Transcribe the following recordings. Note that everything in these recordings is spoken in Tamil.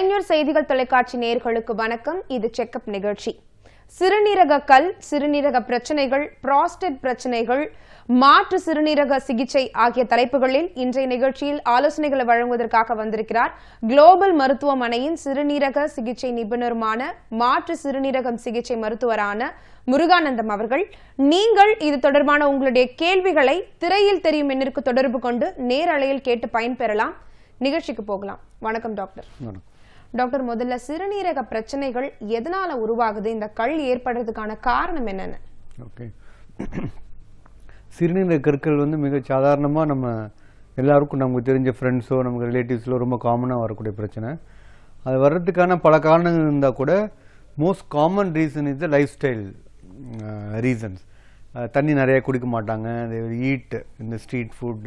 இளைஞர் செய்திகள் தொலைக்காட்சி நேர்களுக்கு வணக்கம். இது செக்கப் நிகழ்ச்சி. சிறுநீரக கல் சிறுநீரக பிரச்சனைகள் புரோஸ்டேட் பிரச்சனைகள் மாற்று சிறுநீரக சிகிச்சை ஆகிய தலைப்புகளில் இன்றைய நிகழ்ச்சியில் ஆலோசனைகளை வழங்குவதற்காக வந்திருக்கிறார் குளோபல் மருத்துவமனையின் சிறுநீரக சிகிச்சை நிபுணருமான மாற்று சிறுநீரகம் சிகிச்சை மருத்துவரான முருகானந்தம் அவர்கள். நீங்கள் இது தொடர்பான உங்களுடைய கேள்விகளை திரையில் தெரியும் எண்ணிற்கு தொடர்பு கொண்டு நேரலையில் கேட்டு பயன்பெறலாம். நிகழ்ச்சிக்கு போகலாம். வணக்கம் டாக்டர். வணக்கம். டாக்டர் முதல்ல சிறுநீரக பிரச்சனைகள் எதனால உருவாகுது? இந்த கல் ஏற்படுறதுக்கான காரணம் என்னென்ன? ஓகே. சிறுநீரக கற்கள் வந்து மிக சாதாரணமாக நம்ம எல்லாருக்கும் நமக்கு தெரிஞ்ச ஃப்ரெண்ட்ஸோ நமக்கு ரிலேட்டிவ்ஸோ ரொம்ப காமனாக வரக்கூடிய பிரச்சனை. அது வர்றதுக்கான பல காரணங்கள் இருந்தால் கூட most common reason is the lifestyle reasons தண்ணி நிறைய குடிக்க மாட்டாங்க. ஈட் இந்த ஸ்ட்ரீட் ஃபுட்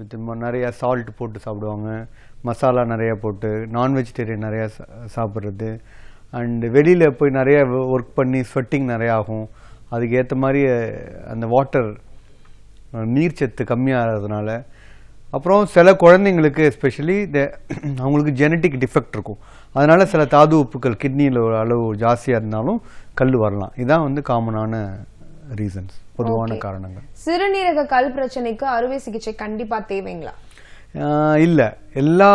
வித் நிறைய சால்ட் போட்டு சாப்பிடுவாங்க. மசாலா நிறையா போட்டு நான் வெஜிடேரியன் நிறையா சாப்பிட்றது. அண்டு வெளியில் போய் நிறைய ஒர்க் பண்ணி ஸ்வெட்டிங் நிறையா ஆகும். அதுக்கு ஏற்ற மாதிரி அந்த வாட்டர் நீர்ச்சத்து கம்மியாகிறதுனால. அப்புறம் சில குழந்தைங்களுக்கு எஸ்பெஷலி அவங்களுக்கு ஜெனட்டிக் டிஃபெக்ட் இருக்கும். அதனால் சில தாது உப்புக்கள் கிட்னியில் அளவு ஜாஸ்தியாக இருந்தாலும் கல் வரலாம். இதுதான் வந்து காமனான ரீசன்ஸ் பொதுவான. காரணங்கள். சிறுநீரக கல் பிரச்சனைக்கு அறுவை சிகிச்சை கண்டிப்பா தேவைங்களா? இல்ல. எல்லா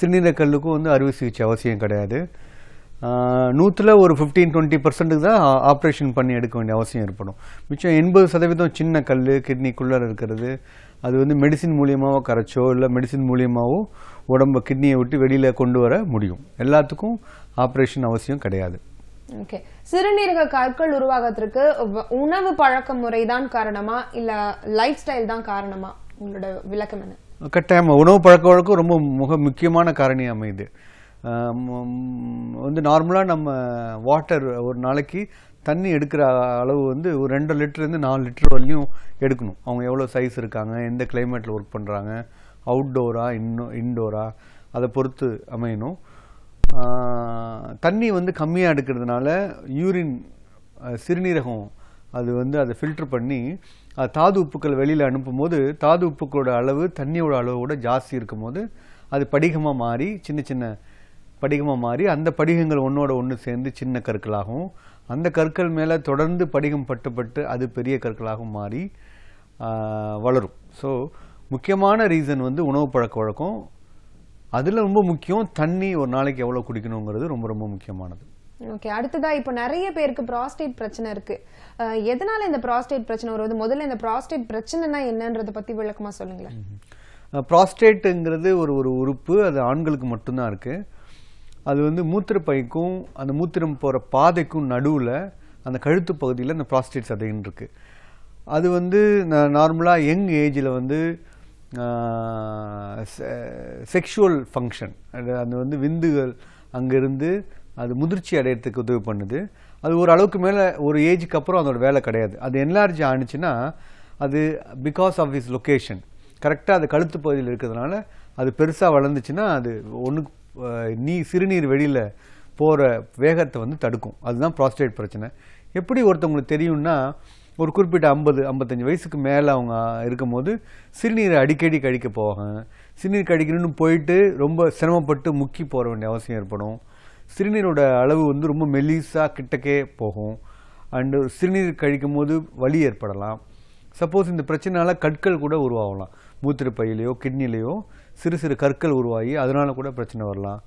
சிறுநீரக கல்லுக்கும் வந்து அறுவை சிகிச்சை அவசியம் கிடையாது. நூத்துல ஒரு ஃபிஃப்டீன் டுவெண்ட்டி பர்சன்ட்டுக்கு தான் ஆப்ரேஷன் பண்ணி எடுக்க வேண்டிய அவசியம் ஏற்படும். மிச்சம் எண்பது சதவீதம் சின்ன கல் கிட்னிக்குள்ளே இருக்கிறது. அது வந்து மெடிசின் மூலியமாவோ கரைச்சோ இல்லை மெடிசின் மூலியமாவோ உடம்ப கிட்னியை விட்டு வெளியில கொண்டு வர முடியும். எல்லாத்துக்கும் ஆப்ரேஷன் அவசியம் கிடையாது. ஓகே சிறுநீரக கற்கள் உருவாகத்திற்கு வ- உணவு பழக்க முறைதான் காரணமா? இல்ல லைஃப் ஸ்டைல் தான் காரணமா? உங்களோட விளக்கம் என்ன? கட்டாயம். உணவு பழக்க வழக்கம் ரொம்ப மிக முக்கியமான காரணி அமையுது. வந்து நார்மலாக நம்ம வாட்டர் ஒரு நாளைக்கு தண்ணி எடுக்கிற அளவு வந்து ஒரு ரெண்டு லிட்டர்லேருந்து நாலு லிட்டர் வரையும் எடுக்கணும். அவங்க எவ்வளோ சைஸ் இருக்காங்க எந்த கிளைமேட்டில் ஒர்க் பண்ணுறாங்க அவுட்டோரா இன்னோ இன்டோரா அதை பொறுத்து அமையணும். தண்ணி வந்து கம்மியாக எடுக்கிறதுனால யூரின் சிறுநீரகம் அது வந்து அதை ஃபில்டர் பண்ணி அது தாது உப்புக்கள் வெளியில் அனுப்பும்போது தாது உப்புக்களோட அளவு தண்ணியோட கூட ஜாஸ்தி இருக்கும்போது அது படிகமாக மாறி சின்ன சின்ன படிகமாக மாறி அந்த படிகங்கள் ஒன்றோட ஒன்று சேர்ந்து சின்ன கற்களாகவும் அந்த கற்கள் மேலே தொடர்ந்து படிகம் பட்டுப்பட்டு அது பெரிய கற்களாகவும் மாறி வளரும். ஸோ முக்கியமான ரீசன் வந்து உணவு பழக்க வழக்கம். அதில் ரொம்ப முக்கியம் தண்ணி ஒரு நாளைக்கு எவ்வளோ குடிக்கணுங்கிறது ரொம்ப ரொம்ப முக்கியமானது. ஓகே அடுத்ததா இப்போ நிறைய பேருக்கு ப்ராஸ்டேட் பிரச்சனை இருக்கு. எதனால இந்த ப்ராஸ்டேட் பிரச்சனை வருது? முதல்ல இந்த ப்ராஸ்டேட் பிரச்சனைனா என்னன்றத பத்தி விளக்கமா சொல்லுங்களேன். ப்ராஸ்டேட்டுங்கிறது ஒரு ஒரு உறுப்பு அது ஆண்களுக்கு மட்டும்தான் இருக்கு. அது வந்து மூத்திரப்பைக்கும் அந்த மூத்திரம் போகிற பாதைக்கும் நடுவில் அந்த கழுத்து பகுதியில் அந்த ப்ராஸ்டேட் சதைன்னு இருக்கு அது வந்து நார்மலாக யங் ஏஜில் வந்து செக்ஷுவல் ஃபங்க்ஷன் அது அது வந்து விந்துகள் அங்கேருந்து அது முதிர்ச்சி அடையிறதுக்கு உதவி பண்ணுது. அது ஒரு அளவுக்கு மேலே ஒரு ஏஜுக்கு அப்புறம் அதோட வேலை கிடையாது. அது என்லார்ஜ் ஆணுச்சுன்னா அது பிகாஸ் ஆஃப் இஸ் லொக்கேஷன் கரெக்டாக அது கழுத்து பகுதியில் இருக்கிறதுனால அது பெருசாக வளர்ந்துச்சுன்னா அது ஒன்றுக்கு நீ சிறுநீர் வெளியில் போகிற வேகத்தை வந்து தடுக்கும். அதுதான் ப்ராஸ்டேட் பிரச்சனை. எப்படி ஒருத்தவங்களுக்கு தெரியும்னா ஒரு குறிப்பிட்ட ஐம்பது ஐம்பத்தஞ்சு வயசுக்கு மேலே அவங்க இருக்கும்போது சிறுநீரை அடிக்கடி கழிக்க போவாங்க. சிறுநீர் கழிக்கணும்னு போயிட்டு ரொம்ப சிரமப்பட்டு முக்கி போகிற வேண்டிய அவசியம் ஏற்படும். சிறுநீரோட அளவு வந்து ரொம்ப மெலிசாக கிட்டக்கே போகும். அண்டு சிறுநீர் கழிக்கும் போது வலி ஏற்படலாம். சப்போஸ் இந்த பிரச்சனைனால கற்கள் கூட உருவாகலாம். மூத்திரப்பையிலையோ கிட்னிலையோ சிறு சிறு கற்கள் உருவாகி அதனால கூட பிரச்சனை வரலாம்.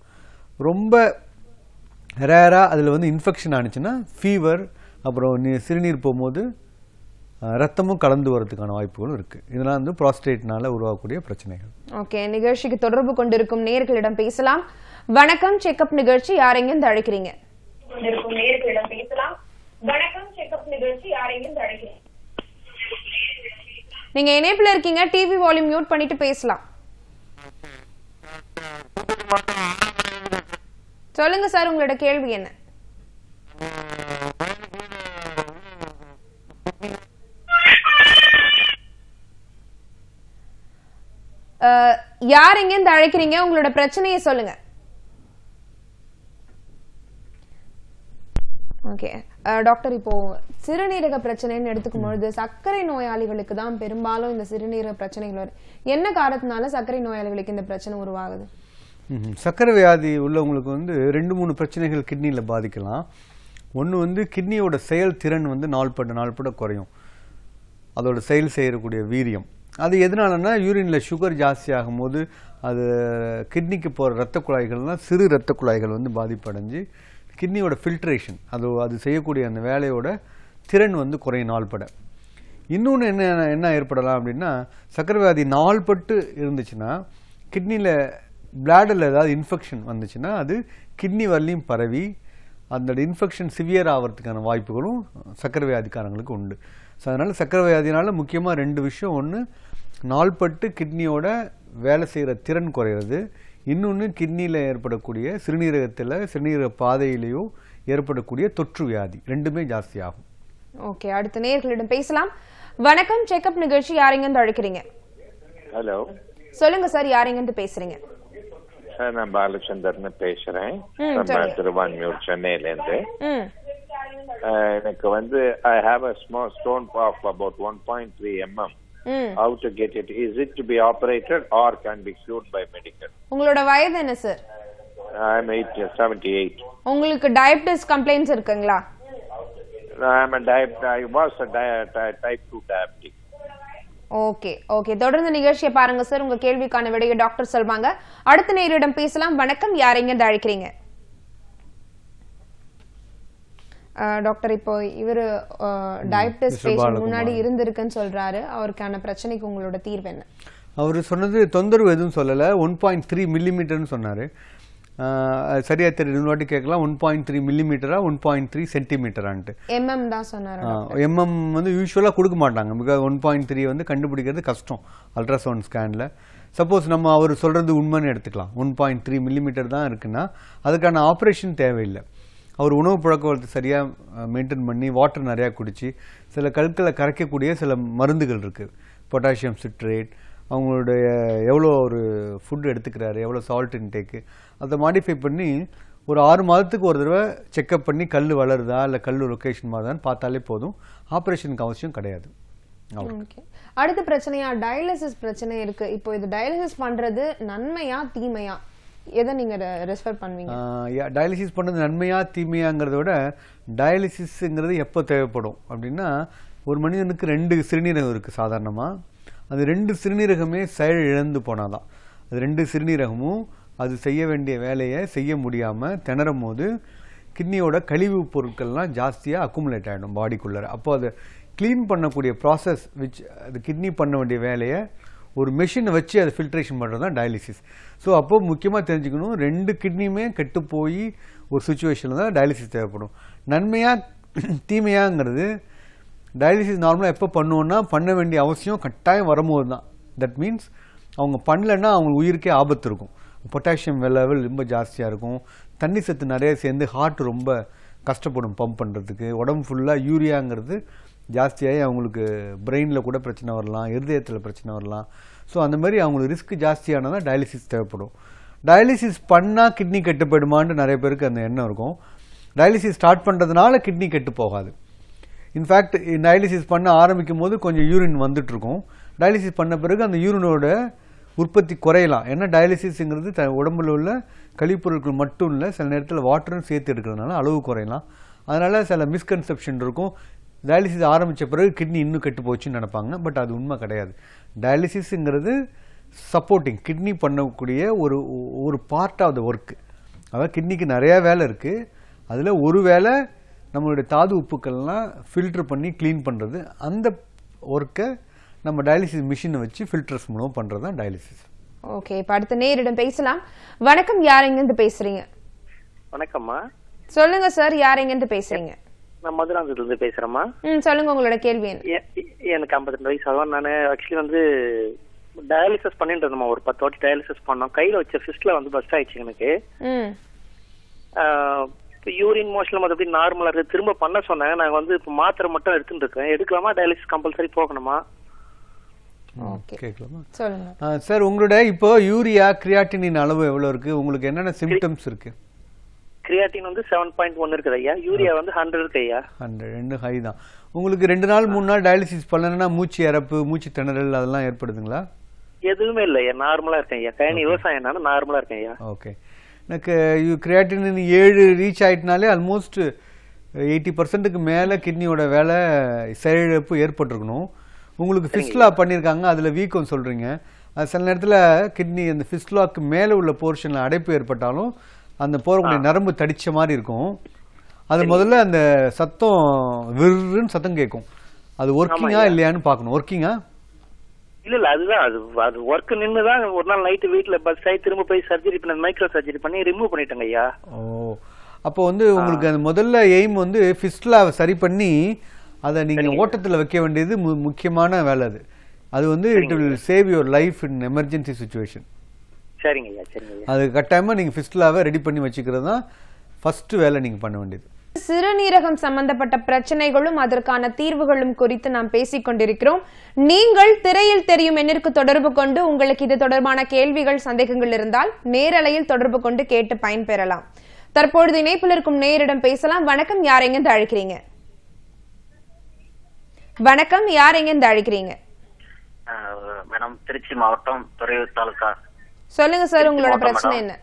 ரொம்ப ரேராக அதில் வந்து இன்ஃபெக்ஷன் ஆனிச்சுன்னா ஃபீவர் அப்புறம் நீ- சிறுநீர் போகும்போது ரத்தமும் கலந்து வரதுக்கான வாய்ப்புகளும் இருக்குது இதெல்லாம் வந்து ப்ராஸ்டேட்னால உருவாகக்கூடிய பிரச்சனைகள். ஓகே நிகழ்ச்சிக்கு தொடர்பு கொண்டிருக்கும் நேயர்களிடம் பேசலாம். வணக்கம் செக்கப் நிகழ்ச்சி யாரெங்கிருந்து அழைக்கிறீங்க? கொண்டிருக்கும் நேர்களிடம் பேசலாம். வணக்கம் செக்அப் நிகழ்ச்சி யாரையும் அழைக்கிறேன் நீங்க இணைப்புல இருக்கீங்க டிவி வால்யூம் மியூட் பண்ணிட்டு பேசலாம். சொல்லுங்க சார் உங்களோட கேள்வி என்ன? யார் எங்கேருந்து அழைக்கிறீங்க? உங்களோட பிரச்சனையை சொல்லுங்க. ஓகே டாக்டர் இப்போ சிறுநீரக பிரச்சனைன்னு எடுத்துக்கும் பொழுது சர்க்கரை நோயாளிகளுக்கு தான் பெரும்பாலும் இந்த சிறுநீரக பிரச்சனைகள் வரும். என்ன காரணத்தினால சர்க்கரை நோயாளிகளுக்கு இந்த பிரச்சனை உருவாகுது? சர்க்கரை வியாதி உள்ளவங்களுக்கு வந்து ரெண்டு மூணு பிரச்சனைகள் கிட்னியில் பாதிக்கலாம். ஒன்று வந்து கிட்னியோட செயல் திறன் வந்து நாள்பட நாள்பட குறையும். அதோட செயல் செய்யக்கூடிய வீரியம். அது எதனாலன்னா யூரினில் சுகர் ஜாஸ்தி ஆகும்போது அது கிட்னிக்கு போகிற ரத்த குழாய்கள்னால் சிறு ரத்த குழாய்கள் வந்து பாதிப்படைஞ்சு கிட்னியோட ஃபில்ட்ரேஷன் அது அது செய்யக்கூடிய அந்த வேலையோட திறன் வந்து குறையும் நாள்பட. இன்னொன்று என்ன என்ன ஏற்படலாம் அப்படின்னா சர்க்கரை வியாதி நாள்பட்டு இருந்துச்சுன்னா கிட்னியில் பிளாடில் ஏதாவது இன்ஃபெக்ஷன் வந்துச்சுன்னா அது கிட்னி வரலையும் பரவி அந்த இன்ஃபெக்ஷன் சிவியர் ஆகிறதுக்கான வாய்ப்புகளும் சர்க்கரை வியாதிக்காரங்களுக்கு உண்டு. ஸோ அதனால் சர்க்கரை வியாதினால் முக்கியமாக ரெண்டு விஷயம். ஒன்று நாள்பட்டு கிட்னியோட வேலை செய்கிற திறன் குறையிறது. இன்னொன்று கிட்னியில் ஏற்படக்கூடிய சிறுநீரகத்தில் சிறுநீரக பாதையிலேயோ ஏற்படக்கூடிய தொற்று வியாதி. ரெண்டுமே ஜாஸ்தி ஆகும் ஓகே அடுத்த நேயர்களிடம் பேசலாம். வணக்கம் செக்அப் நிகழ்ச்சி யாரெங்கன்னு அழைக்கிறீங்க? ஹலோ. சொல்லுங்க சார் யாரெங்கன்னு பேசுறீங்க? சார் நான் பாலச்சந்தர்னு பேசுறேன். திருவான்மியூர் சென்னையில இருந்து எனக்கு வந்து I have a small stone of about one point three mm how to get it is it to be operated or can be cured by medical உங்களோட வயது என்ன sir I eight seventy eight உங்களுக்கு டயபிட்டிஸ் கம்ப்ளைண்ட்ஸ் இருக்குங்களா? I am I was type two diabetic okay okay தொடர்ந்து நிகழ்ச்சியை பாருங்க சார் உங்க கேள்விக்கான விடையை டாக்டர் சொல்வாங்க. அடுத்த நேரிடம் பேசலாம். வணக்கம். யாரைங்க அழைக்கிறீங்க? டாக்டர் இப்போ இவரு டயபிட்டிஸ். பேஷண்ட். முன்னாடி இருந்திருக்குன்னு சொல்றாரு. அவருக்கான பிரச்சனைக்கு உங்களோட தீர்வு என்ன? அவர் சொன்னது தொந்தரவு எதுவும் சொல்லலை. ஒன் பாயிண்ட் த்ரீ மில்லிமீட்டர்னு சொன்னார். சரியா தெரியுது இன்னொரு கேட்கலாம். ஒன் பாயிண்ட் த்ரீ மில்லிமீட்டரா ஒன் பாயிண்ட் த்ரீ சென்டிமீட்டரான்ட்டு எம்எம் தான் சொன்னாரு எம்எம் வந்து யூஸ்வலாக கொடுக்க மாட்டாங்க. பிகாஸ் ஒன் பாயிண்ட் த்ரீ வந்து கண்டுபிடிக்கிறது கஷ்டம். அல்ட்ராசவுண்ட் ஸ்கேனில் சப்போஸ் நம்ம அவர் சொல்கிறது உண்மைன்னு எடுத்துக்கலாம். ஒன் பாயிண்ட் த்ரீ மில்லிமீட்டர் தான் இருக்குன்னா அதுக்கான ஆப்ரேஷன் தேவையில்லை. அவர் உணவு பழக்க வழக்கத்தை சரியாக மெயின்டைன் பண்ணி வாட்டர் நிறையா குடித்து சில கற்களை கரைக்கக்கூடிய சில மருந்துகள் இருக்குது பொட்டாசியம் சிட்ரேட் அவங்களுடைய எவ்வளோ ஒரு ஃபுட் எடுத்துக்கிறாரு எவ்வளோ சால்ட் இன்டேக்கு அதை மாடிஃபை பண்ணி ஒரு ஆறு மாதத்துக்கு ஒரு தடவை செக்அப் பண்ணி கல் வளருதா இல்லை கல் லொக்கேஷன் மாதிரிதான் பார்த்தாலே போதும். ஆப்ரேஷனுக்கு அவசியம் கிடையாது. அவ்வளோ ஓகே அடுத்த பிரச்சனையா டயாலிசிஸ் பிரச்சனை இருக்கு. இப்போ இது டயாலிசிஸ் பண்றது நன்மையா தீமையா? எதை நீங்கள் ரெஃபர் பண்ணுவீங்க? டயாலிசிஸ் பண்ணது நன்மையா தீமையாங்கிறத விட டயாலிசிஸ்ங்கிறது எப்போ தேவைப்படும்? அப்படின்னா ஒரு மனிதனுக்கு ரெண்டு சிறுநீரகம் இருக்குது சாதாரணமாக அது ரெண்டு சிறுநீரகமே செயல் இழந்து போனாதான். அது ரெண்டு சிறுநீரகமும் அது செய்ய வேண்டிய வேலையை செய்ய முடியாமல் திணறும் போது கிட்னியோட கழிவு பொருட்கள்லாம் ஜாஸ்தியாக அக்குமுலேட் ஆகிடும் பாடிக்குள்ளே அப்போ அதை க்ளீன் பண்ணக்கூடிய ப்ராசஸ் விச் அது கிட்னி பண்ண வேண்டிய வேலையை ஒரு மிஷினை வச்சு அதை ஃபில்ட்ரேஷன் பண்ணுறது தான் டயாலிசிஸ் ஸோ அப்போ முக்கியமாக தெரிஞ்சுக்கணும் ரெண்டு கிட்னியுமே கெட்டு போய் ஒரு சுச்சுவேஷனில் தான் டயாலிசிஸ் தேவைப்படும். நன்மையாக தீமையாங்கிறது டயாலிசிஸ் நார்மலாக எப்போ பண்ணுவோன்னா பண்ண வேண்டிய அவசியம் கட்டாயம் வரும்போது தான். தட் மீன்ஸ் அவங்க பண்ணலைன்னா அவங்க உயிருக்கே ஆபத்து இருக்கும். பொட்டாசியம் லெவல் ரொம்ப ஜாஸ்தியாக இருக்கும். தண்ணி சத்து நிறைய சேர்ந்து ஹார்ட் ரொம்ப கஷ்டப்படும் பம்ப் பண்ணுறதுக்கு உடம்பு ஃபுல்லாக யூரியாங்கிறது ஜாஸ்தியாகி அவங்களுக்கு பிரெயினில் கூட பிரச்சனை வரலாம் இருதயத்தில் பிரச்சனை வரலாம். ஸோ அந்த மாதிரி அவங்களுக்கு ரிஸ்க் ஜாஸ்தியானதான் டயாலிசிஸ் தேவைப்படும். டயாலிசிஸ் பண்ணால் கிட்னி கெட்டு போயிடுமான்னு நிறைய பேருக்கு அந்த எண்ணம் இருக்கும். டயாலிசிஸ் ஸ்டார்ட் பண்ணுறதுனால கிட்னி கெட்டு போகாது. இன்ஃபேக்ட் டயாலிசிஸ் பண்ண ஆரம்பிக்கும் போது கொஞ்சம் யூரின் வந்துட்டுருக்கும். டயாலிசிஸ் பண்ண பிறகு அந்த யூரினோட உற்பத்தி குறையலாம். ஏன்னா டயாலிசிஸுங்கிறது த உடம்புல உள்ள கழிப்பொருட்கள் மட்டும் இல்லை சில நேரத்தில் வாட்டரும் சேர்த்து எடுக்கிறதுனால அளவு குறையலாம். அதனால் சில மிஸ்கன்செப்ஷன் இருக்கும். டயாலிசிஸ் ஆரம்பித்த பிறகு கிட்னி இன்னும் கெட்டு போச்சுன்னு நினைப்பாங்க பட் அது உண்மை கிடையாது. டயாலிசிஸ்ங்கிறது சப்போர்ட்டிங் கிட்னி பண்ணக்கூடிய ஒரு ஒரு பார்ட் ஆஃப் த ஒர்க்கு அதாவது கிட்னிக்கு நிறையா வேலை இருக்குது அதில் ஒரு வேலை நம்மளுடைய தாது உப்புக்கள்லாம் ஃபில்டர் பண்ணி க்ளீன் பண்ணுறது அந்த ஒர்க்கை நம்ம டயாலிசிஸ் மிஷினை வச்சு ஃபில்டர்ஸ் மூலம் பண்ணுறது தான் டயாலிசிஸ் ஓகே இப்போ அடுத்த நேரிடம் பேசலாம். வணக்கம் யாரெங்கிருந்து பேசுறீங்க? வணக்கம்மா. சொல்லுங்க சார் யாரெங்கிருந்து பேசுறீங்க? நான் மதுராந்தகத்துல இருந்து பேசுறேம்மா. ம் சொல்லுங்க உங்களோட கேள்வி எனக்கு 52 வயசு ஆகும். நான் ஆக்சுவலி வந்து டயாலிசிஸ் பண்ணிட்டு இருந்தோம்மா. ஒரு பத்து வாட்டி டயாலிசிஸ் பண்ணோம். கையில வச்ச ஃபிஸ்ட்ல வந்து பஸ்ட் ஆயிடுச்சு எனக்கு. யூரின் மோஷன் மற்றபடி நார்மலா இருக்கு. திரும்ப பண்ண சொன்னாங்க நாங்க வந்து இப்போ மாத்திரை மட்டும் எடுத்துட்டு இருக்கேன். எடுக்கலாமா? டயாலிசிஸ் கம்பல்சரி போகணுமா? ஓகே. கேட்கலாமா? சொல்லுங்க. ஆ, சார் உங்களோட இப்போ யூரியா கிரியாட்டினின் அளவு எவ்வளோ இருக்குது உங்களுக்கு என்னென்ன சிம்டம்ஸ் இருக்குது கிரியாட்டின் வந்து செவன் பாயிண்ட் ஒன் இருக்குது ஐயா. யூரியா வந்து ஹண்ட்ரட் இருக்கு ஐயா. ஹண்ட்ரட் ரெண்டு ஹை தான். உங்களுக்கு ரெண்டு நாள் மூணு நாள் டயாலிசிஸ் பண்ணலன்னா மூச்சு இறப்பு மூச்சு திணறல் அதெல்லாம் ஏற்படுதுங்களா? எதுவுமே இல்ல ஐயா. நார்மலா இருக்கேன் ஐயா. கயனி விவசாயம் நானும் நார்மலா இருக்கேன் ஐயா. ஓகே எனக்கு யூ கிரியாட்டினின் ஏழு ரீச் ஆயிட்டனாலே ஆல்மோஸ்ட் எயிட்டி பர்சன்ட்டுக்கு மேலே கிட்னியோட வேலை செயலிழப்பு ஏற்பட்டிருக்கணும். உங்களுக்கு ஃபிஸ்ட்லா பண்ணியிருக்காங்க அதில் வீக்கம் சொல்கிறீங்க சில நேரத்தில் கிட்னி அந்த ஃபிஸ்ட்லாக்கு மேலே உள்ள போர்ஷனில் அடைப்பு ஏற்பட்டாலும் அந்த போகக்கூடிய நரம்பு தடிச்ச மாதிரி இருக்கும். அது முதல்ல அந்த சத்தம் விருன்னு சத்தம் கேட்கும். அது ஒர்க்கிங்கா இல்லையான்னு பார்க்கணும். ஒர்க்கிங்கா இல்ல இல்ல அதுதான் அது அது ஒர்க் நின்னுதான் ஒரு நாள் நைட்டு வீட்ல பஸ் ஆகி திரும்ப போய் சர்ஜரி பண்ண மைக்ரோ சர்ஜரி பண்ணி ரிமூவ் பண்ணிட்டேங்க ஐயா. ஓ. அப்போ வந்து உங்களுக்கு அந்த முதல்ல எய்ம் வந்து ஃபிஸ்ட்லாவை சரி பண்ணி அதை நீங்க ஓட்டத்துல வைக்க வேண்டியது முக்கியமான வேலை அது. அது வந்து it will save your life in emergency situation சரிங்க ஐயா சரிங்க ஐயா. அது கட்டாயமா நீங்க ஃபிஸ்ட்லாவை ரெடி பண்ணி வச்சுக்கிறது தான் ஃபர்ஸ்ட் வேலை நீங்க பண்ண வேண்டியது. சிறுநீரகம் சம்பந்தப்பட்ட பிரச்சனைகளும் அதற்கான தீர்வுகளும் குறித்து நாம் பேசிக் கொண்டிருக்கிறோம். நீங்கள் திரையில் தெரியும் எண்ணிற்கு தொடர்பு கொண்டு உங்களுக்கு இது தொடர்பான கேள்விகள் சந்தேகங்கள் இருந்தால் நேரலையில் தொடர்பு கொண்டு கேட்டு பயன்பெறலாம். தற்பொழுது இணைப்பில் இருக்கும் நேரிடம் பேசலாம். வணக்கம் யார் எங்கிருந்து அழைக்கிறீங்க? வணக்கம் யார் எங்கிருந்து அழைக்கிறீங்க? மேடம் திருச்சி மாவட்டம் துறையூர் தாலுகா. சொல்லுங்க சார் உங்களோட பிரச்சனை. என்ன?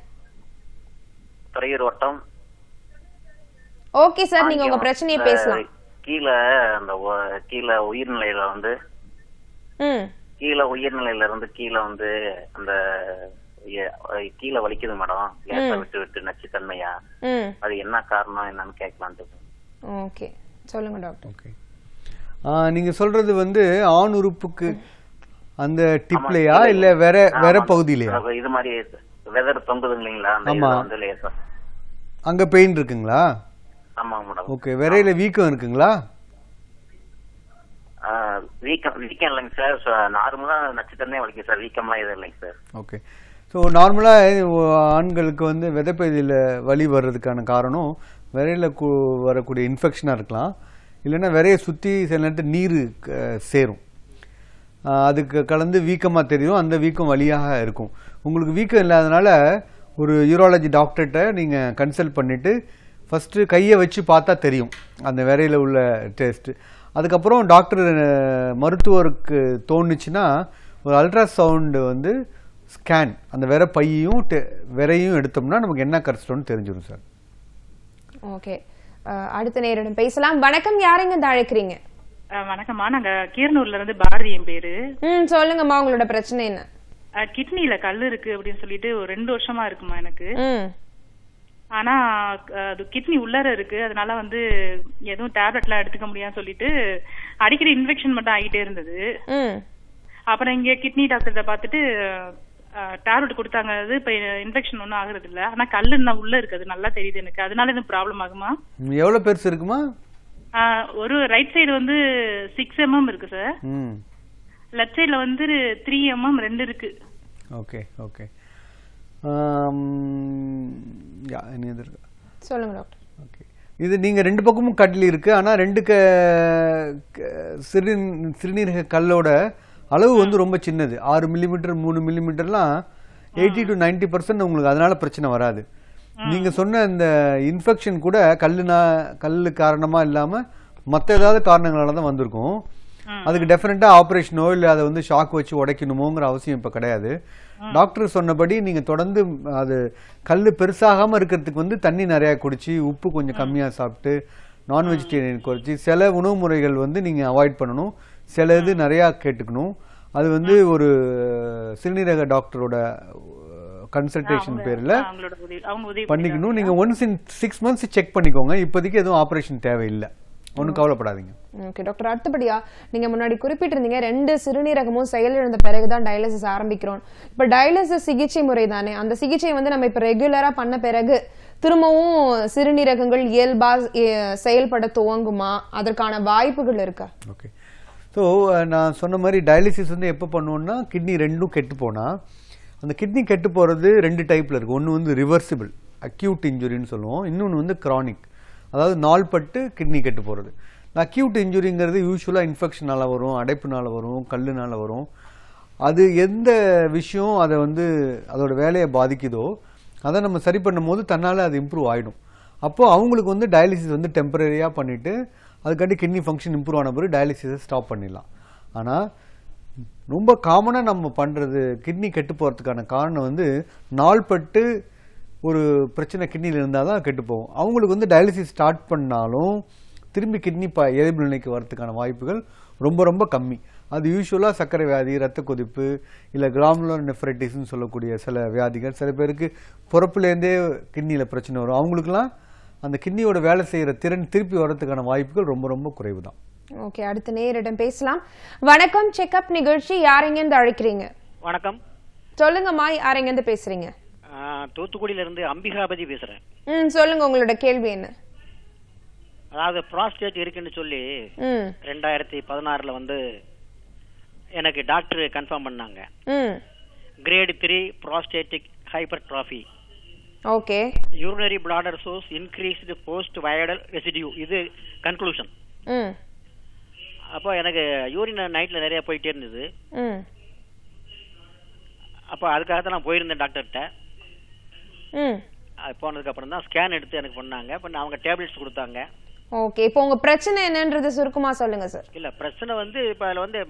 துறையூர் வட்டம் ஓகே சார் நீங்க உங்க. பிரச்சனையை பேசலாம். கீழே அந்த கீழே உயிர்நிலையில வந்து ம். கீழே உயிர்நிலையில இருந்து கீழே வந்து அந்த கீழே வலிக்குது மேடம். லேசா விட்டு விட்டு நச்சுத்தன்மையா. ம். அது என்ன காரணம் என்னன்னு கேட்கலான்ட்டு ஓகே. சொல்லுங்க டாக்டர். ஓகே. நீங்க சொல்றது வந்து ஆண் உறுப்புக்கு அந்த டிப்லையா. இல்ல வேற வேற ஆமா. பகுதியிலையா? இது மாதிரி வெதர் தொங்குது இல்லைங்களா? ஆமா. அங்க பெயின் இருக்குங்களா? ஆமாங்க மேடம் ஓகே விரையில வீக்கம் இருக்குங்களா? வீக்கம் வீக்கம் இல்லைங்க சார். நார்மலா நச்சுத்தன்மையா வலிக்கும் சார். வீக்கம்லாம் எதுவும் இல்லைங்க சார். ஓகே ஸோ நார்மலாக ஆண்களுக்கு வந்து விதைப்பகுதியில் வலி வர்றதுக்கான காரணம் விரையில் வரக்கூடிய இன்ஃபெக்ஷனாக இருக்கலாம். இல்லைன்னா விரையை சுற்றி சில நேரத்தில் நீர் சேரும். அதுக்கு கலந்து வீக்கமாக தெரியும். அந்த வீக்கம் வழியாக இருக்கும். உங்களுக்கு வீக்கம் இல்லாதனால ஒரு யூரோலஜி டாக்டர்கிட்ட நீங்கள் கன்சல்ட் பண்ணிவிட்டு ஃபஸ்ட்டு கையை வச்சு பார்த்தா தெரியும். அந்த விரையில் உள்ள டேஸ்ட்டு அதுக்கப்புறம் டாக்டர் மருத்துவருக்கு தோணுச்சுன்னா ஒரு அல்ட்ராசவுண்டு வந்து ஸ்கேன் அந்த விர பையையும் டெ- விரையும் எடுத்தோம்னா நமக்கு என்ன கரைச்சிட்டோம்னு தெரிஞ்சிடும் சார். ஓகே. அடுத்த நேரிடம் பேசலாம். வணக்கம். யாருங்க இந்த அழைக்கிறீங்க? வணக்கம்மா. நாங்க கீரனூர்ல இருந்து பாரதி என் பேரு. ம் சொல்லுங்கம்மா உங்களோட பிரச்சனை என்ன? கிட்னில கல் இருக்கு அப்படின்னு சொல்லிட்டு ஒரு ரெண்டு வருஷமா இருக்குமா எனக்கு. ம். ஆனா அது கிட்னி உள்ளர இருக்கு. அதனால வந்து எதுவும் டேப்லெட்லாம் எடுத்துக்க முடியாதுன்னு சொல்லிட்டு அடிக்கடி இன்ஃபெக்ஷன் மட்டும் ஆகிட்டே இருந்தது. ம். அப்புறம் இங்க கிட்னி டாக்டர்கிட்ட பார்த்துட்டு டேப்லெட் கொடுத்தாங்க. அது இப்ப இன்ஃபெக்ஷன் ஒன்றும் ஆகுறது இல்ல ஆனா கல் இன்னும் உள்ள இருக்கு. அது நல்லா தெரியுது எனக்கு. அதனால எதுவும் ப்ராப்ளம் ஆகுமா? எவ்வளோ பெருசு இருக்குமா? ஒரு ரைட் சைடு வந்து சிக்ஸ் எம்எம் இருக்கு சார் ம். லெஃப்ட் சைடுல வந்து த்ரீ எம்எம் ரெண்டு இருக்கு. Okay okay. யா இனி எது இருக்கா? சொல்லுங்க டாக்டர் ஓகே. இது நீங்க ரெண்டு பக்கமும் கட்டில் இருக்கு ஆனா ரெண்டு க சிறு சிறுநீரக கல்லோட அளவு வந்து ரொம்ப சின்னது. ஆறு மில்லிமீட்டர் மூணு மில்லிமீட்டர்லாம் எயிட்டி டு 90% பர்சன்ட் உங்களுக்கு அதனால பிரச்சனை வராது. நீங்க சொன்ன இந்த இன்ஃபெக்ஷன் கூட கல்லுனா கல்லு காரணமா இல்லாம மத்த ஏதாவது காரணங்களால தான் வந்திருக்கும். அதுக்கு டெஃபினட்டா ஆபரேஷனோ இல்ல அதை வந்து ஷாக் வச்சு உடைக்கணுமோங்கிற அவசியம் இப்ப கிடையாது. டாக்டர் சொன்னபடி நீங்க தொடர்ந்து அது கல்லு பெருசாகாம இருக்கிறதுக்கு வந்து தண்ணி நிறைய குடிச்சு உப்பு கொஞ்சம் கம்மியா சாப்பிட்டு நான் வெஜிடேரியன் குறைச்சி சில உணவு முறைகள் வந்து நீங்க அவாய்ட் பண்ணணும். சில இது நிறைய கேட்டுக்கணும். அது வந்து ஒரு சிறுநீரக டாக்டரோட கன்சல்டேஷன் பேர்ல பண்ணிக்கணும். நீங்க once in six months check பண்ணிக்கோங்க. இப்போதைக்கு எதுவும் ஆபரேஷன் தேவையில்லை. ஒன்றும் கவலைப்படாதீங்க. ஓகே டாக்டர் அடுத்தபடியா நீங்க முன்னாடி குறிப்பிட்டிருந்தீங்க ரெண்டு சிறுநீரகமும் செயலிழந்த பிறகுதான் டயாலிசிஸ் ஆரம்பிக்கிறோம். இப்ப டயாலிசிஸ் சிகிச்சை முறை தானே அந்த சிகிச்சை வந்து நம்ம இப்ப ரெகுலரா பண்ண பிறகு திரும்பவும் சிறுநீரகங்கள் இயல்பா செயல்பட துவங்குமா? அதற்கான வாய்ப்புகள் இருக்கா? ஓகே ஸோ நான் சொன்ன மாதிரி டயாலிசிஸ் வந்து எப்போ பண்ணுவோம்னா கிட்னி ரெண்டும் கெட்டு போனால் அந்த கிட்னி கெட்டு போகிறது ரெண்டு டைப்பில் இருக்குது ஒன்று வந்து ரிவர்சிபிள் அக்யூட் இன்ஜுரின்னு சொல்லுவோம். இன்னொன்று வந்து க்ரானிக் அதாவது நாள்பட்டு கிட்னி கெட்டு போகிறது அக்யூட் இன்ஜுரிங்கிறது யூஸ்வலாக இன்ஃபெக்ஷனால வரும் அடைப்புனால வரும் கல்லுனால் வரும். அது எந்த விஷயம் அதை வந்து அதோட வேலையை பாதிக்குதோ அதை நம்ம சரி பண்ணும்போது தன்னால் அது இம்ப்ரூவ் ஆகிடும் அப்போது அவங்களுக்கு வந்து டயாலிசிஸ் வந்து டெம்பரரியாக பண்ணிவிட்டு அதுக்காண்டி கிட்னி ஃபங்க்ஷன் இம்ப்ரூவ் ஆன பிறகு டயாலிசிஸை ஸ்டாப் பண்ணிடலாம். ஆனால் ரொம்ப காமனாக நம்ம பண்ணுறது கிட்னி கெட்டு போகிறதுக்கான காரணம் வந்து நாள்பட்டு ஒரு பிரச்சனை கிட்னியில் இருந்தால் தான் கெட்டு போகும். அவங்களுக்கு வந்து டயாலிசிஸ் ஸ்டார்ட் பண்ணாலும் திரும்பி கிட்னி ப இயல்பு நிலைக்கு வரதுக்கான வாய்ப்புகள் ரொம்ப ரொம்ப கம்மி. அது யூஸ்வலாக சர்க்கரை வியாதி ரத்த கொதிப்பு இல்லை கிராமுலர் நெஃப்ரைட்டிஸ்ன்னு சொல்லக்கூடிய சில வியாதிகள். சில பேருக்கு பிறப்புலேருந்தே கிட்னியில் பிரச்சனை வரும். அவங்களுக்குலாம் அந்த கிட்னியோட வேலை செய்கிற திறன் திருப்பி வரதுக்கான வாய்ப்புகள் ரொம்ப ரொம்ப குறைவு தான் ஓகே அடுத்த நேரிடம் பேசலாம். வணக்கம் செக்அப் நிகழ்ச்சி யாரெங்கேருந்து அழைக்கிறீங்க? வணக்கம். சொல்லுங்கம்மா யாரெங்கேருந்து பேசுறீங்க? ஆ, தூத்துக்குடியில இருந்து அம்பிகாபதி பேசுறேன். ம் சொல்லுங்க உங்களோட கேள்வி என்ன? அதாவது ப்ராஸ்டேட் இருக்குன்னு சொல்லி ரெண்டாயிரத்தி பதினாறுல வந்து எனக்கு டாக்டர் கன்ஃபார்ம் பண்ணாங்க. Grade three prostatic hypertrophy okay urinary bladder source increased post void residue இது கன்க்ளூஷன் அப்போ எனக்கு யூரின் நைட்ல நிறைய போயிட்டே இருந்தது. அப்போ அதுக்காக தான் நான் போயிருந்தேன் டாக்டர்கிட்ட. போனதுக்கு அப்புறம் தான் ஸ்கேன் எடுத்து எனக்கு பண்ணாங்க. பண்ண அவங்க டேப்லெட்ஸ் கொடுத்தாங்க. ஓகே இப்போ உங்க பிரச்சனை என்னன்றது சுருக்கமா சொல்லுங்க சார். இல்ல பிரச்சனை வந்து இப்ப அதுல வந்து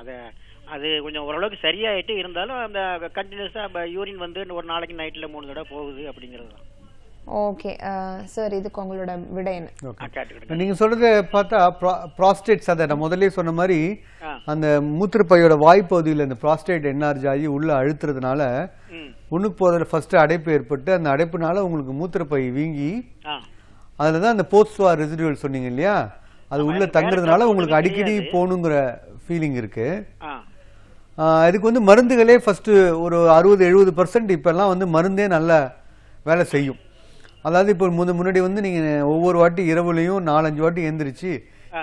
அது அது கொஞ்சம் ஓரளவுக்கு சரியாயிட்டு இருந்தாலும் அந்த கண்டினியூஸா யூரின் வந்து ஒரு நாளைக்கு நைட்ல மூணு தடவை போகுது அப்படிங்கிறது தான். ஓகே சார் இதுக்கு உங்களோட விடை என்ன. நீங்க சொல்றத பார்த்தா ப்ராஸ்டேட் சதை நான் முதல்லயே சொன்ன மாதிரி. அந்த மூத்திரப்பையோட வாய்ப்பகுதியில் இந்த ப்ராஸ்டேட் என்ஆர்ஜ் ஆகி உள்ள அழுத்துறதுனால. ஒண்ணுக்கு போதில் ஃபர்ஸ்ட் அடைப்பு ஏற்பட்டு அந்த அடைப்புனால உங்களுக்கு மூத்திரப்பை வீங்கி அதுல தான் அந்த போஸ்ட்வா ரெசிடுவல் சொன்னீங்க இல்லையா அது உள்ள தங்குறதுனால உங்களுக்கு அடிக்கடி. போகணுங்கிற ஃபீலிங் இருக்கு இதுக்கு வந்து மருந்துகளே ஃபர்ஸ்ட் ஒரு அறுபது எழுபது பர்சன்ட் இப்பெல்லாம் வந்து மருந்தே நல்ல வேலை செய்யும் அதாவது இப்போ முத முன்னாடி வந்து நீங்க ஒவ்வொரு வாட்டி இரவுலையும் நாலஞ்சு வாட்டி எந்திரிச்சு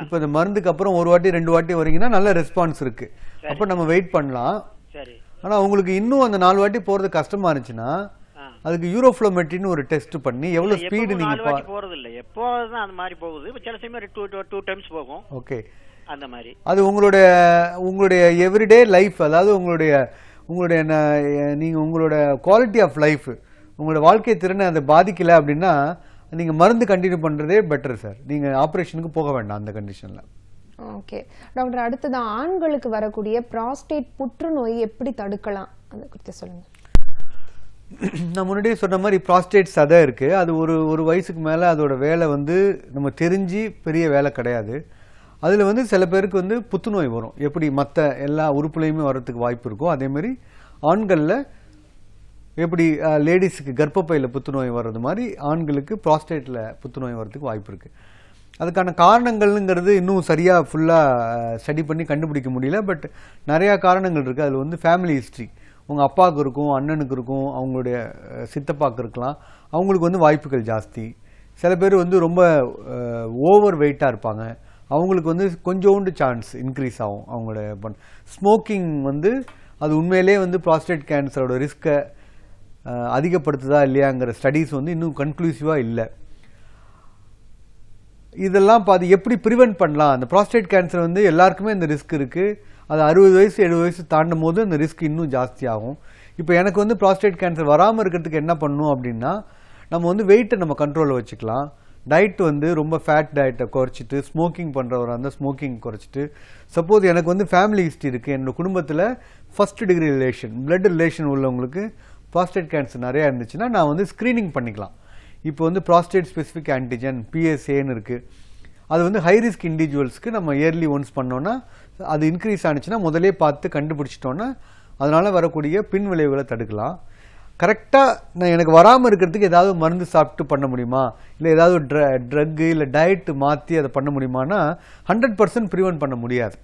இப்போ இந்த மருந்துக்கு அப்புறம் ஒரு வாட்டி ரெண்டு வாட்டி வரீங்கன்னா நல்ல ரெஸ்பான்ஸ் இருக்கு. அப்போ நம்ம வெயிட் பண்ணலாம். ஆனா உங்களுக்கு இன்னும் அந்த நாலு வாட்டி போறது கஷ்டமா இருந்துச்சுன்னா. அதுக்கு யூரோஃப்ளோமெட்ரின்னு ஒரு டெஸ்ட் பண்ணி எவ்வளவு ஸ்பீடு நீங்க போறது இல்ல எப்போதான் அந்த மாதிரி போகுது. சில சமயம் டூ டூ டைம்ஸ் போகும். ஓகே அந்த மாதிரி. அது உங்களுடைய உங்களுடைய எவ்ரிடே லைஃப் அதாவது உங்களுடைய உங்களுடைய நீங்க உங்களோட குவாலிட்டி ஆஃப் லைஃப் உங்களோட வாழ்க்கை திறனை அதை பாதிக்கல அப்படின்னா நீங்க மருந்து கண்டினியூ பண்றதே பெட்டர் சார் நீங்க ஆபரேஷனுக்கு போக வேண்டாம் அந்த கண்டிஷன்ல ஓகே டாக்டர் அடுத்ததான் ஆண்களுக்கு வரக்கூடிய ப்ராஸ்டேட் புற்றுநோய் எப்படி தடுக்கலாம்? அதை குறித்து சொல்லுங்க. நான் முன்னாடியே சொன்ன மாதிரி ப்ராஸ்டேட் சதை இருக்கு. அது ஒரு ஒரு வயசுக்கு மேல அதோட வேலை வந்து நம்ம தெரிஞ்சு பெரிய வேலை கிடையாது. அதுல வந்து சில பேருக்கு வந்து புத்துநோய் வரும். எப்படி மற்ற எல்லா உறுப்புலையுமே வர்றதுக்கு வாய்ப்பு இருக்கோ அதே மாதிரி ஆண்கள்ல எப்படி லேடிஸுக்கு கர்ப்பப்பையில் புத்துநோய் வர்றது மாதிரி ஆண்களுக்கு ப்ராஸ்டேட்டில் புத்துநோய் வர்றதுக்கு வாய்ப்பு இருக்குது அதுக்கான காரணங்கள்ங்கிறது இன்னும் சரியாக ஃபுல்லாக ஸ்டடி பண்ணி கண்டுபிடிக்க முடியல. பட் நிறையா காரணங்கள் இருக்குது அதில் வந்து ஃபேமிலி ஹிஸ்ட்ரி உங்கள் அப்பாவுக்கு இருக்கும் அண்ணனுக்கு இருக்கும் அவங்களுடைய அஹ், சித்தப்பாக்கு இருக்கலாம். அவங்களுக்கு வந்து வாய்ப்புகள் ஜாஸ்தி. சில பேர் வந்து ரொம்ப ஓவர் வெயிட்டாக இருப்பாங்க. அவங்களுக்கு வந்து கொஞ்சோண்டு சான்ஸ் இன்க்ரீஸ் ஆகும். அவங்களோட ஸ்மோக்கிங் வந்து அது உண்மையிலே வந்து ப்ராஸ்டேட் கேன்சரோட ரிஸ்க்கை அதிகப்படுத்துதா இல்லையாங்கிற ஸ்டடீஸ் வந்து இன்னும் கன்க்ளூசிவாக இல்லை. இதெல்லாம் பார்த்து எப்படி ப்ரிவென்ட் பண்ணலாம்? அந்த ப்ராஸ்டேட் கேன்சர் வந்து எல்லாருக்குமே இந்த ரிஸ்க் இருக்குது அது அறுபது வயசு எழுபது வயசு தாண்டும் போது அந்த ரிஸ்க் இன்னும் ஜாஸ்தியாகும். இப்போ எனக்கு வந்து ப்ராஸ்டேட் கேன்சர் வராமல் இருக்கிறதுக்கு என்ன பண்ணணும் அப்படின்னா நம்ம வந்து வெயிட்டை நம்ம கண்ட்ரோலில் வச்சுக்கலாம். டயட் வந்து ரொம்ப ஃபேட் டயட்டை குறைச்சிட்டு ஸ்மோக்கிங் பண்ணுறவராக இருந்தால் ஸ்மோக்கிங் குறைச்சிட்டு. சப்போஸ் எனக்கு வந்து ஃபேமிலி ஹிஸ்ட்ரி இருக்குது என்னோட குடும்பத்தில் first degree relation blood relation உள்ளவங்களுக்கு ப்ராஸ்டேட் கேன்சர் நிறையா இருந்துச்சுன்னா நான் வந்து ஸ்க்ரீனிங் பண்ணிக்கலாம். இப்போ வந்து ப்ராஸ்டேட் ஸ்பெசிஃபிக் ஆன்டிஜன் பிஎஸ்ஏன்னு இருக்குது அது வந்து ஹை ரிஸ்க் இண்டிவிஜுவல்ஸ்க்கு நம்ம இயர்லி ஒன்ஸ் பண்ணோன்னா அது இன்க்ரீஸ் ஆனிச்சுன்னா முதலே பார்த்து கண்டுபிடிச்சிட்டோன்னா அதனால் வரக்கூடிய பின் விளைவுகளை தடுக்கலாம். கரெக்டாக நான் எனக்கு வராமல் இருக்கிறதுக்கு ஏதாவது மருந்து சாப்பிட்டு பண்ண முடியுமா? இல்லை ஏதாவது ட்ர ட்ரக்கு இல்லை டயட்டு மாற்றி அதை பண்ண முடியுமானா ஹண்ட்ரட் பர்சன்ட் ப்ரிவென்ட் பண்ண முடியாது.